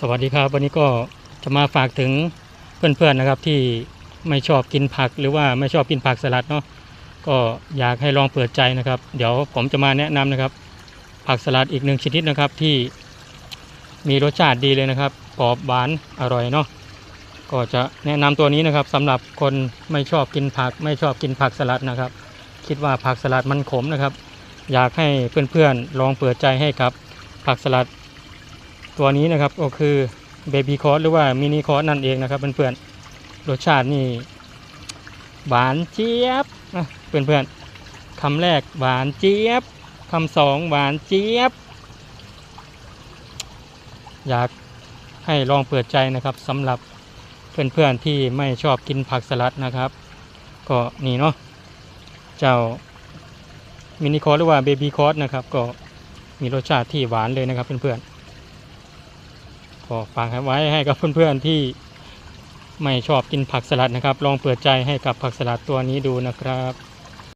สวัสดีครับวันนี้ก็จะมาฝากถึงเพื่อนๆนะครับที่ไม่ชอบกินผักหรือว่าไม่ชอบกินผักสลัดเนาะก็อยากให้ลองเปิดใจนะครับ เดี๋ยวผมจะมาแนะนำนะครับ ผักสลัดอีกหนึ่งชนิดนะครับที่มีรสชาติดีเลยนะครับกรอบหวานอร่อยเนาะก็จะแนะนำตัวนี้นะครับสำหรับคนไม่ชอบกินผัก ไม่ชอบกินผักสลัดนะครับ คิดว่าผักสลัดมันขมนะครับ อยากให้เพื่อนๆลองเปิดใจให้กับผักสลัด ตัวนี้นะครับก็คือเบบี้คอร์สหรือว่ามินิคอร์สนั่นเองนะครับเพื่อนๆรสชาตินี่หวานเจี๊ยบนะเพื่อนๆคำแรกหวานเจี๊ยบคำสองหวานเจี๊ยบ อยากให้ลองเปิดใจนะครับสำหรับเพื่อนๆที่ไม่ชอบกินผักสลัดนะครับ ก็นี่เนาะเจ้ามินิคอร์สหรือว่าเบบี้คอร์สนะครับ ก็มีรสชาติที่หวานเลยนะครับเพื่อนๆ ก็ฝากไว้ให้กับเพื่อนๆที่ไม่ชอบกินผักสลัดนะครับ ลองเปิดใจให้กับผักสลัดตัวนี้ดูนะครับ